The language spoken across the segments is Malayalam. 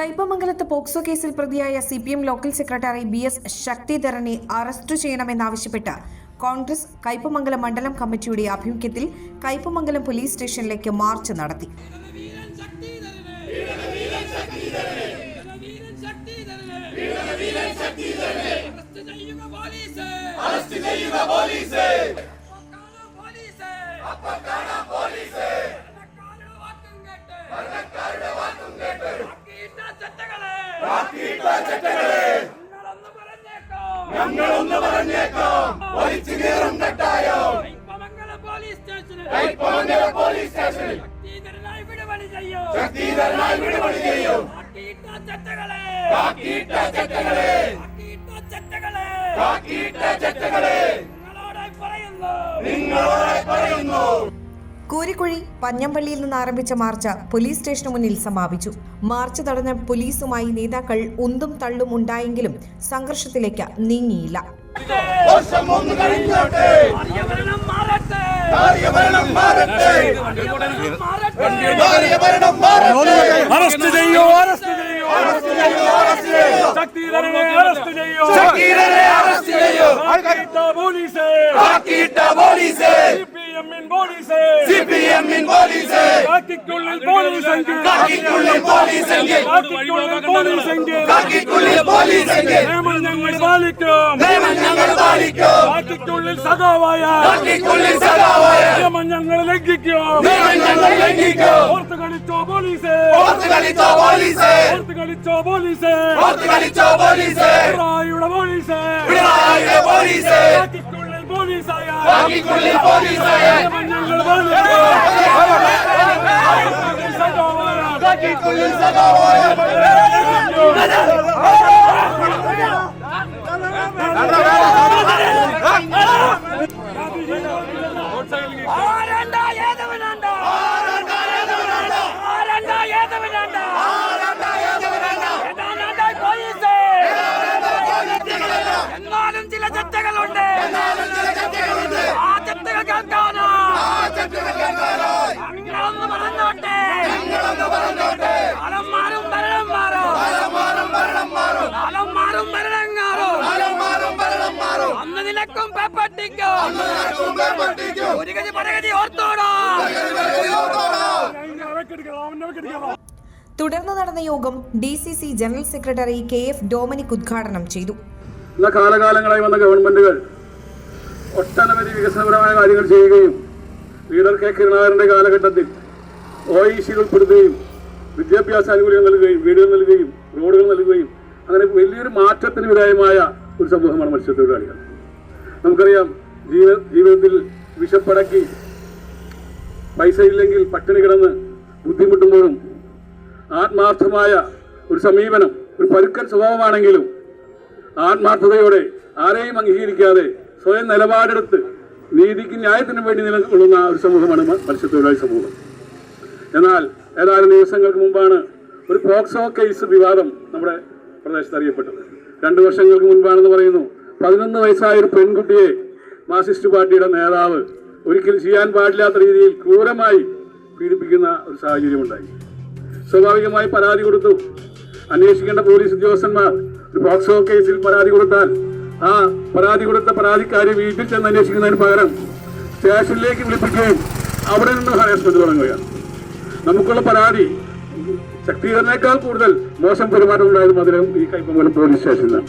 കയ്പമംഗലത്ത് പോക്സോ കേസിൽ പ്രതിയായ C P M local secretary B S ശക്തിധരനെ arrest ചെയ്യണമെന്നാവശ്യപ്പെട്ട് കോൺഗ്രസ് കൈപ്പമംഗലം മണ്ഡലം കമ്മിറ്റിയുടെ ആഭിമുഖ്യത്തിൽ കൈപ്പമംഗലം പോലീസ് സ്റ്റേഷനിലേക്ക് മാർച്ച് നടത്തി. ഞങ്ങളൊന്ന് പറഞ്ഞേക്കാം. വലിച്ചു കീറും കെട്ടായോ കൈപ്പമംഗല പോലീസ് സ്റ്റേഷനിൽ. ശക്തിധരനായി വിടുപണി ചെയ്യും. ബാക്കിയിട്ട ചെറ്റകളെ. ബാക്കിയിട്ട ചെറ്റകളെ. നിങ്ങളോടായി പറയുന്നു. കൂരിക്കുഴി പഞ്ഞമ്പള്ളിയിൽ നിന്ന് ആരംഭിച്ച മാർച്ച് പോലീസ് സ്റ്റേഷന് മുന്നിൽ സമാപിച്ചു. മാർച്ച് തടഞ്ഞ പോലീസുമായി നേതാക്കൾ ഉന്തും തള്ളും ഉണ്ടായെങ്കിലും സംഘർഷത്തിലേക്ക് നീങ്ങിയില്ല. പോലീസ് ബാക്കിയിട്ട പോലീസ് സി പി എമ്മിൻ പോലീസ്. സി പി എമ്മിൻ പോലീസ് കാക്കിക്കുള്ളിൽ പോലീസെങ്കിൽ കാക്കിക്കുള്ളിൽ പോലീസെങ്കിൽ കാക്കിക്കുള്ളിൽ പോലീസെങ്കിൽ കാക്കിക്കുള്ളിൽ പോലീസെങ്കിൽ നിയമം ഞങ്ങൾ പാലിക്കും. നിയമം ഞങ്ങൾ പാലിക്കും. കാക്കിക്കുള്ളിൽ സഖാവായ കാക്കിക്കുള്ളിൽ സഖാവായ നിയമം ഞങ്ങൾ ലംഘിക്കും. നിയമം ഞങ്ങൾ ലംഘിക്കും. ഓർത്ത് കളിച്ചോ പോലീസ്. ഓർത്ത് കളിച്ചോ പോലീസ്. ഓർത്ത് കളിച്ചോ പോലീസ്. ഓർത്ത് കളിച്ചോ പോലീസ്. പിണറായിയുടെ പോലീസ്. പിണറായിയുടെ പോലീസ്. കാക്കിക്കുള്ളിൽ പോലീസായ കാക്കിക്കുള്ളിൽ പോലീസായ നിയമം ഞങ്ങൾ പാലിക്കും സഖാവായ കാക്കിക്കുള്ളിൽ സഖാവായ എന്നാലും നിലക്കും പേപ്പട്ടിക്കും ഒരു ഗതി പരഗതി ഓർത്തോടാ. തുടർന്ന് നടന്ന യോഗം D C C general secretary K F Dominic ഉദ്ഘാടനം ചെയ്തു. ഇന്ന കാലകാലങ്ങളായി വന്ന ഗവൺമെന്റുകൾ ഒട്ടനവധി വികസനപരമായ കാര്യങ്ങൾ ചെയ്യുകയും ലീഡർ കെ കരുണാകരന്റെ കാലഘട്ടത്തിൽ ഒ ഇ സി ഉൾപ്പെടുത്തുകയും വിദ്യാഭ്യാസ ആനുകൂല്യം നൽകുകയും വീടുകൾ നൽകുകയും റോഡുകൾ നൽകുകയും അങ്ങനെ വലിയൊരു മാറ്റത്തിന് വിധേയമായ ഒരു സമൂഹമാണ് മത്സ്യത്തൊഴിലാളികൾ. നമുക്കറിയാം ജീവ ജീവിതത്തിൽ വിശപ്പടക്കി പൈസ ഇല്ലെങ്കിൽ പട്ടിണി കിടന്ന് ബുദ്ധിമുട്ടുമ്പോഴും ആത്മാർത്ഥമായ ഒരു സമീപനം ഒരു പരുക്കൻ സ്വഭാവമാണെങ്കിലും ആത്മാർത്ഥതയോടെ ആരെയും അംഗീകരിക്കാതെ സ്വയം നിലപാടെടുത്ത് നീതിക്ക് ന്യായത്തിനും വേണ്ടി നിലകൊള്ളുന്ന ഒരു സമൂഹമാണ് മത്സ്യത്തൊഴിലാളി സമൂഹം. എന്നാൽ ഏതാനും ദിവസങ്ങൾക്ക് മുമ്പാണ് ഒരു പോക്സോ കേസ് വിവാദം നമ്മുടെ പ്രദേശത്ത് അറിയപ്പെട്ടത്. രണ്ട് വർഷങ്ങൾക്ക് മുൻപാണെന്ന് പറയുന്നു. പതിനൊന്ന് വയസ്സായ ഒരു പെൺകുട്ടിയെ മാർക്സിസ്റ്റ് പാർട്ടിയുടെ നേതാവ് ഒരിക്കലും ചെയ്യാൻ പാടില്ലാത്ത രീതിയിൽ ക്രൂരമായി പീഡിപ്പിക്കുന്ന ഒരു സാഹചര്യമുണ്ടായി സ്വാഭാവികമായി പരാതി കൊടുത്തു. അന്വേഷിക്കേണ്ട പോലീസ് ഉദ്യോഗസ്ഥന്മാർ ഒരു പോക്സോ കേസിൽ പരാതി കൊടുത്താൽ ആ പരാതി കൊടുത്ത പരാതിക്കാരെ വീട്ടിൽ ചെന്ന് അന്വേഷിക്കുന്നതിന് പകരം സ്റ്റേഷനിലേക്ക് വിളിപ്പിക്കുകയും അവിടെ നിന്ന് ഹരാസ്മെന്റ് തുടങ്ങുകയാണ്. നമുക്കുള്ള പരാതി ശക്തീകരണേക്കാൾ കൂടുതൽ മോശം പെരുമാറ്റം ഉണ്ടായത് മധുരം ഈ കൈപ്പമംഗലം പോലീസ് സ്റ്റേഷനിലാണ്.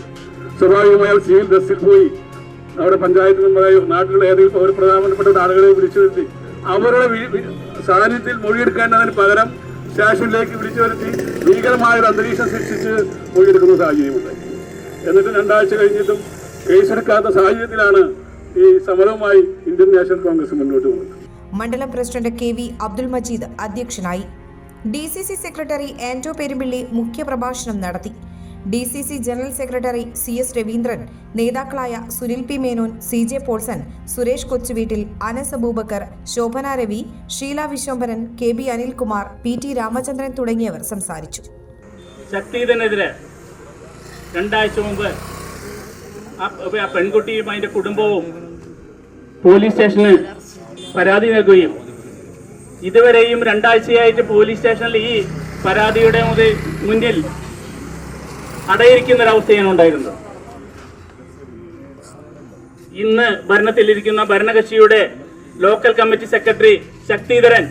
സ്വാഭാവികമായി അവർ സിവിൽ ഡ്രസ്സിൽ പോയി അവിടെ പഞ്ചായത്ത് മെമ്പറായോ നാട്ടിലുള്ള ഏതെങ്കിലും ഒരു പ്രധാനപ്പെട്ട ആളുകളെ വിളിച്ചു വരുത്തി. അവരുടെ സാന്നിധ്യത്തിൽ മൊഴിയെടുക്കേണ്ടതിന് പകരം സ്റ്റേഷനിലേക്ക് വിളിച്ചു വരുത്തി. ഭീകരമായ ഒരു അന്തരീക്ഷം സൃഷ്ടിച്ച് മൊഴിയെടുക്കുന്ന സാഹചര്യമുണ്ടായി. എന്നിട്ട് രണ്ടാഴ്ച കഴിഞ്ഞിട്ടും കേസെടുക്കാത്ത സാഹചര്യത്തിലാണ് ഈ സമരവുമായി ഇന്ത്യൻ നാഷണൽ കോൺഗ്രസ് മുന്നോട്ട് പോകുന്നത്. മണ്ഡലം president K V Abdul Majeed അധ്യക്ഷനായി. D C C secretary Anto Perumpilly മുഖ്യപ്രഭാഷണം നടത്തി. D C C general secretary C S Raveendran നേതാക്കളായ Sunil P Menon C J Paulson Suresh Kochuveettil Anas Abubakar Shobhana Ravi Sheela Vishwambharan K B Anilkumar P T Ramachandran തുടങ്ങിയവർ സംസാരിച്ചു. ശക്തിനെതിരെ രണ്ടാഴ്ച മുമ്പ് ആ പെൺകുട്ടിയും അതിന്റെ കുടുംബവും പോലീസ് സ്റ്റേഷനിൽ പരാതി നൽകുകയും ഇതുവരെയും രണ്ടാഴ്ചയായിട്ട് പോലീസ് സ്റ്റേഷനിൽ ഈ പരാതിയുടെ മുന്നിൽ അടയിരിക്കുന്ന ഒരവസ്ഥയാണ് ഉണ്ടായിരുന്നത്. ഇന്ന് ഭരണത്തിലിരിക്കുന്ന ഭരണകക്ഷിയുടെ ലോക്കൽ കമ്മിറ്റി സെക്രട്ടറി ശക്തിധരൻ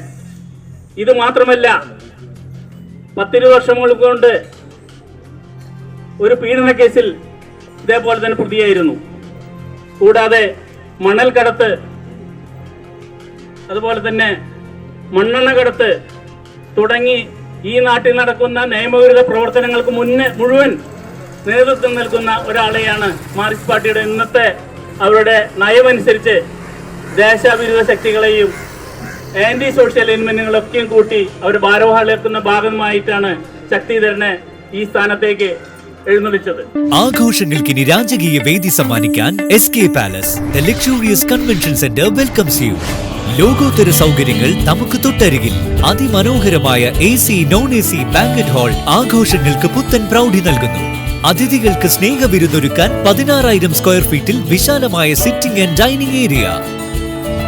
ഇത് മാത്രമല്ല പത്തിരുപത് വർഷങ്ങൾ കൊണ്ട് ഒരു പീഡന കേസിൽ ഇതേപോലെ തന്നെ പ്രതിയായിരുന്നു. കൂടാതെ മണൽ കടത്ത് അതുപോലെ തന്നെ മണ്ണെണ്ണ കടത്ത് തുടങ്ങി ഈ നാട്ടിൽ നടക്കുന്ന നിയമവിരുദ്ധ പ്രവർത്തനങ്ങൾക്ക് മുന്നേ മുഴുവൻ നേതൃത്വം നൽകുന്ന ഒരാളെയാണ് മാർക്സ് പാർട്ടിയുടെ ഇന്നത്തെ അവരുടെ നയമനുസരിച്ച് ദേശവിരുദ്ധ ശക്തികളെയും ആന്റി സോഷ്യൽ എലിമെന്റുകളൊക്കെയും കൂട്ടി അവർ ഭാരവാഹികളെത്തുന്ന ഭാഗമായിട്ടാണ് ശക്തിധരനെ ഈ സ്ഥാനത്തേക്ക് എഴുന്നള്ളിച്ചത്. ആഘോഷങ്ങൾക്കിനി രാജകീയ വേദി സമ്മാനിക്കാൻ S K palace the luxurious convention centre welcomes you ലോകോത്തര സൗകര്യങ്ങൾ നമുക്ക് തൊട്ടരികിൽ. അതിമനോഹരമായ A C non A C banquet hall ആഘോഷങ്ങൾക്ക് പുത്തൻ പ്രൗഢി നൽകുന്നു. അതിഥികൾക്ക് സ്നേഹവിരുന്നൊരുക്കാൻ പതിനാറായിരം സ്ക്വയർ ഫീറ്റിൽ വിശാലമായ സിറ്റിംഗ് ആൻഡ് ഡൈനിങ് ഏരിയ